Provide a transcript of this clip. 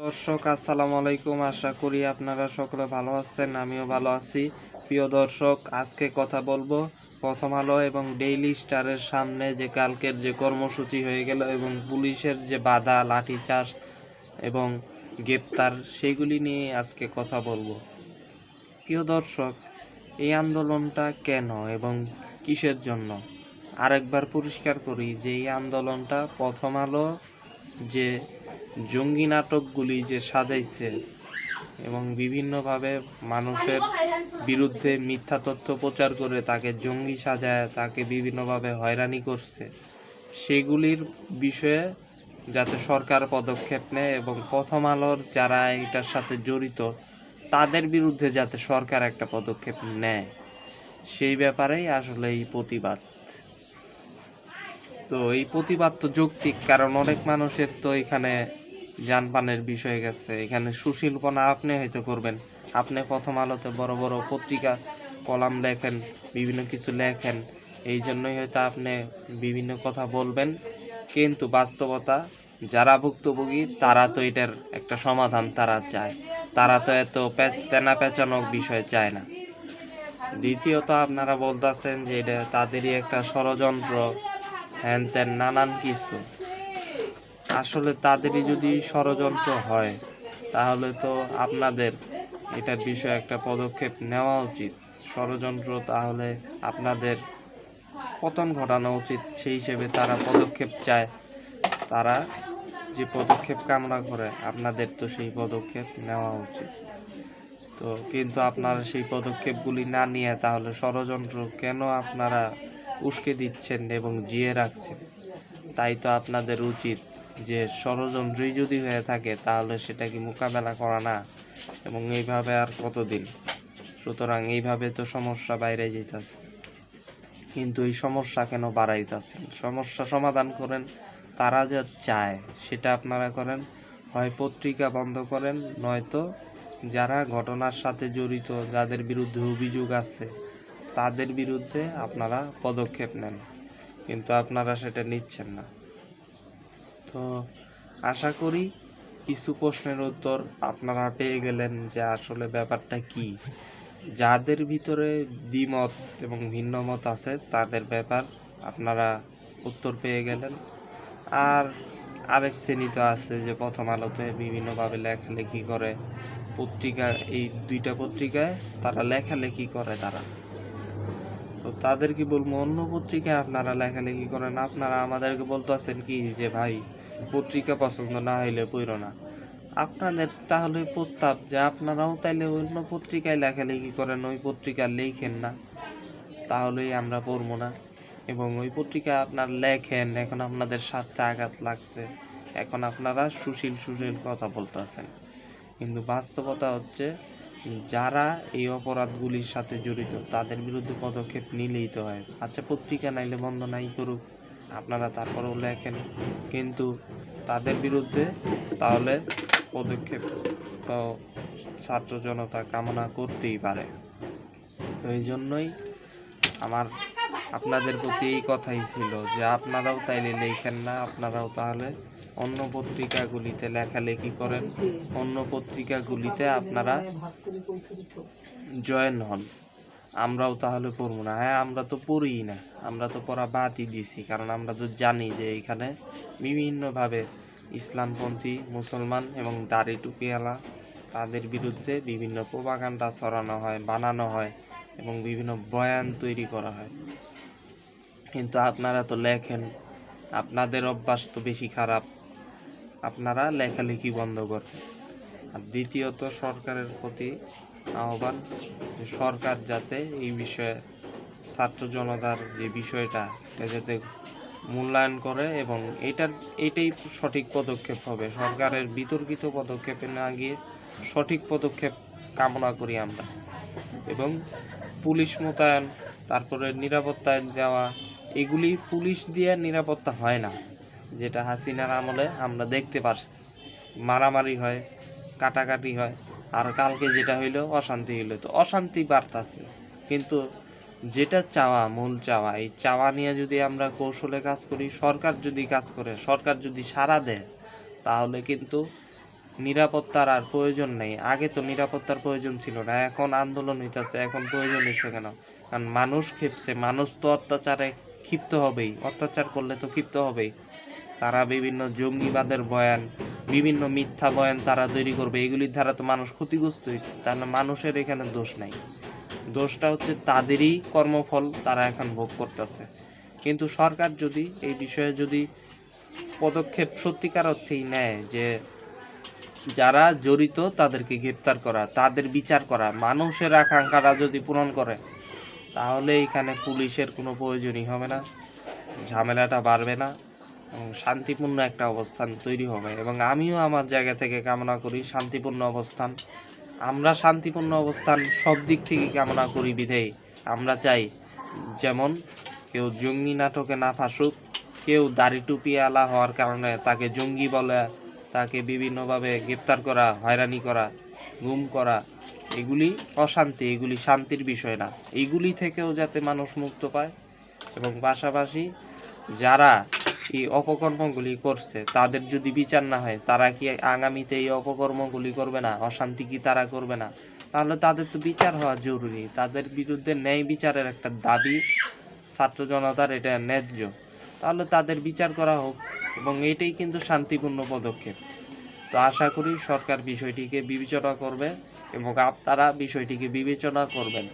দর্শক, আসসালামু আলাইকুম। আশা করি আপনারা সকলে ভালো আছেন, আমিও ভালো আছি। প্রিয় দর্শক, আজকে কথা বলব প্রথম আলো এবং ডেইলি স্টারের সামনে যে কালকের যে কর্মসূচি হয়ে গেল এবং পুলিশের যে বাধা লাঠি লাঠিচার্জ এবং গ্রেপ্তার, সেগুলি নিয়ে আজকে কথা বলব। প্রিয় দর্শক, এই আন্দোলনটা কেন এবং কিসের জন্য? আরেকবার পরিষ্কার করি যে এই আন্দোলনটা প্রথম আলো যে জঙ্গি নাটকগুলি যে সাজাইছে এবং বিভিন্নভাবে মানুষের বিরুদ্ধে মিথ্যা তথ্য প্রচার করে তাকে জঙ্গি সাজায়, তাকে বিভিন্নভাবে হয়রানি করছে, সেগুলির বিষয়ে যাতে সরকার পদক্ষেপ নেয় এবং প্রথম আলোর যারা এটার সাথে জড়িত, তাদের বিরুদ্ধে যাতে সরকার একটা পদক্ষেপ নেয়, সেই ব্যাপারেই আসলে এই প্রতিবাদ। তো এই প্রতিবাদ তো যৌক্তিক, কারণ অনেক মানুষের তো এখানে যানপানের বিষয় গেছে। এখানে সুশীলপনা আপনি হয়তো করবেন। আপনি প্রথম আলোতে বড় বড় পত্রিকা, কলাম লেখেন, বিভিন্ন কিছু লেখেন। এই জন্যই হয়তো আপনি বিভিন্ন কথা বলবেন। কিন্তু বাস্তবতা, যারা ভুক্তভোগী, তারা তো এটার একটা সমাধান তারা চায়। তারা তো এত পেনা পেঁচানো বিষয় চায় না। দ্বিতীয়ত আপনারা বলতেছেন যে এটা তাদেরই একটা ষড়যন্ত্র। হ্যান ত্যান নানান কিছু। আসলে তাদেরই যদি ষড়যন্ত্র হয়, তাহলে তো আপনাদের এটার বিষয়ে একটা পদক্ষেপ নেওয়া উচিত। ষড়যন্ত্র তাহলে আপনাদের পতন ঘটানো উচিত, সেই হিসেবে তারা পদক্ষেপ চায়। তারা যে পদক্ষেপ কামনা করে, আপনাদের তো সেই পদক্ষেপ নেওয়া উচিত। তো কিন্তু আপনারা সেই পদক্ষেপগুলি না নিয়ে তাহলে ষড়যন্ত্র কেন আপনারা উস্কে দিচ্ছেন এবং জিয়ে রাখছেন। তাই তো আপনাদের উচিত যে ষড়যন্ত্রই যদি হয়ে থাকে, তাহলে সেটা কি মোকাবেলা করা না। এবং এইভাবে আর কতদিন? সুতরাং এইভাবে তো সমস্যা বাইরে যেতেছে কিন্তু এই সমস্যা কেন বাড়াইতেছেন? সমস্যা সমাধান করেন তারা যা চায়, সেটা আপনারা করেন। হয় পত্রিকা বন্ধ করেন, নয়তো যারা ঘটনার সাথে জড়িত, যাদের বিরুদ্ধে অভিযোগ আছে তাদের বিরুদ্ধে আপনারা পদক্ষেপ নেন, কিন্তু আপনারা সেটা নিচ্ছেন না। তো আশা করি কিছু প্রশ্নের উত্তর আপনারা পেয়ে গেলেন যে আসলে ব্যাপারটা কি। যাদের ভিতরে দ্বিমত এবং ভিন্ন মত আছে, তাদের ব্যাপার আপনারা উত্তর পেয়ে গেলেন। আর আরেক শ্রেণি তো আছে যে প্রথম আলোতে বিভিন্নভাবে লেখালেখি করে। পত্রিকা, এই দুইটা পত্রিকায় তারা লেখালেখি করে তারা। তাদের কি বলব, অন্য পত্রিকায় আপনারা লেখালেখি করেন। আপনারা আমাদেরকে বলতেছেন কি যে, ভাই, পত্রিকা পছন্দ না হইলে পড়ো না। আপনাদের তাহলে প্রস্তাব যে, আপনারাও তাইলে অন্য পত্রিকায় লেখালেখি করেন, ওই পত্রিকা লেখেন না। তাহলেই আমরা পড়ব না। এবং ওই পত্রিকায় আপনার লেখেন, এখন আপনাদের স্বার্থে আঘাত লাগছে। এখন আপনারা সুশীল সুশীল কথা বলতেছেন। কিন্তু বাস্তবতা হচ্ছে যারা এই অপরাধগুলির সাথে জড়িত, তাদের বিরুদ্ধে পদক্ষেপ নিলেই তো হয়। আচ্ছা পত্রিকা নাইলে বন্ধ নাই করুক, আপনারা তারপরেও লেখেন। কিন্তু তাদের বিরুদ্ধে তাহলে পদক্ষেপ তো ছাত্র জনতা কামনা করতেই পারে। এই জন্যই আমার আপনাদের প্রতি এই কথাই ছিল যে, আপনারাও তাইলে লেখেন না, আপনারাও তাহলে অন্য পত্রিকাগুলিতে লেখালেখি করেন। অন্য পত্রিকাগুলিতে আপনারা জয়েন হন। আমরাও তাহলে পড়ব না। হ্যাঁ আমরা তো পড়িই না। আমরা তো পড়া বাদই দিছি, কারণ আমরা তো জানি যে এখানে বিভিন্নভাবে ইসলামপন্থী, মুসলমান এবং দাড়ি টুপিওয়ালা তাদের বিরুদ্ধে বিভিন্ন প্রোপাগান্ডা ছড়ানো হয়, বানানো হয় এবং বিভিন্ন বয়ান তৈরি করা হয়। কিন্তু আপনারা তো লেখেন। আপনাদের অভ্যাস তো বেশি খারাপ। আপনারা লেখালেখি বন্ধ করেন আর দ্বিতীয়ত সরকারের প্রতি আহ্বান সরকার যাতে এই বিষয়ে ছাত্র জনতার যে বিষয়টা, এটা যাতে মূল্যায়ন করে এবং এটার, এটাই সঠিক পদক্ষেপ হবে। সরকারের বিতর্কিত পদক্ষেপে না গিয়ে সঠিক পদক্ষেপ কামনা করি আমরা। এবং পুলিশ মোতায়েন, তারপরে নিরাপত্তায় দেওয়া, এগুলি পুলিশ দিয়ে নিরাপত্তা হয় না। যেটা হাসিনার আমলে আমরা দেখতে পারছি। মারামারি হয়, কাটাকাটি হয়, আর কালকে যেটা হইল অশান্তি হইল। তো অশান্তি বাড়তাছে। কিন্তু যেটা চাওয়া, মূল চাওয়া, এই চাওয়া নিয়ে যদি আমরা কৌশলে কাজ করি, সরকার যদি কাজ করে, সরকার যদি সাড়া দেয়, তাহলে কিন্তু নিরাপত্তার আর প্রয়োজন নেই। আগে তো নিরাপত্তার প্রয়োজন ছিল না, এখন আন্দোলন হইতেছে, এখন প্রয়োজন হচ্ছে কেন? কারণ মানুষ ক্ষিপছে, মানুষ তো অত্যাচারে ক্ষিপ্ত হবেই। অত্যাচার করলে তো ক্ষিপ্ত হবেই। তারা বিভিন্ন জঙ্গিবাদের বয়ান, বিভিন্ন মিথ্যা বয়ান তারা তৈরি করবে। এগুলির দ্বারা তো মানুষ ক্ষতিগ্রস্ত হয়েছে। তাহলে মানুষের এখানে দোষ নাই। দোষটা হচ্ছে তাদেরই কর্মফল তারা এখন ভোগ করতেছে। কিন্তু সরকার যদি এই বিষয়ে যদি পদক্ষেপ সত্যিকার অর্থেই নেয় যে যারা জড়িত তাদেরকে গ্রেপ্তার করা, তাদের বিচার করা, মানুষের আকাঙ্ক্ষাটা যদি পূরণ করে, তাহলে এখানে পুলিশের কোনো প্রয়োজনই হবে না। ঝামেলাটা বাড়বে না। শান্তিপূর্ণ একটা অবস্থান তৈরি হবে। এবং আমিও আমার জায়গা থেকে কামনা করি শান্তিপূর্ণ অবস্থান। আমরা শান্তিপূর্ণ অবস্থান সব দিক থেকে কামনা করি বিধেয়। আমরা চাই যেমন কেউ জঙ্গি নাটকে না ফাঁসুক, কেউ দাড়ি টুপি আলা হওয়ার কারণে তাকে জঙ্গি বলে, তাকে বিভিন্নভাবে গ্রেপ্তার করা, হয়রানি করা, গুম করা, এগুলি অশান্তি, এগুলি শান্তির বিষয় না। এগুলি থেকেও যাতে মানুষ মুক্ত পায়। এবং পাশাপাশি যারা এই অপকর্মগুলি করছে? তাদের যদি বিচার না হয়, তারা কি আগামীতে এই অপকর্মগুলি করবে না? অশান্তি কি তারা করবে না? তাহলে তাদের তো বিচার হওয়া জরুরি। তাদের বিরুদ্ধে ন্যায় বিচারের একটা দাবি ছাত্র জনতার, এটা ন্যায্য। তাহলে তাদের বিচার করা হোক, এবং এটাই কিন্তু শান্তিপূর্ণ পদক্ষেপ। তো আশা করি সরকার বিষয়টিকে বিবেচনা করবে, এবং আপনারা বিষয়টিকে বিবেচনা করবেন।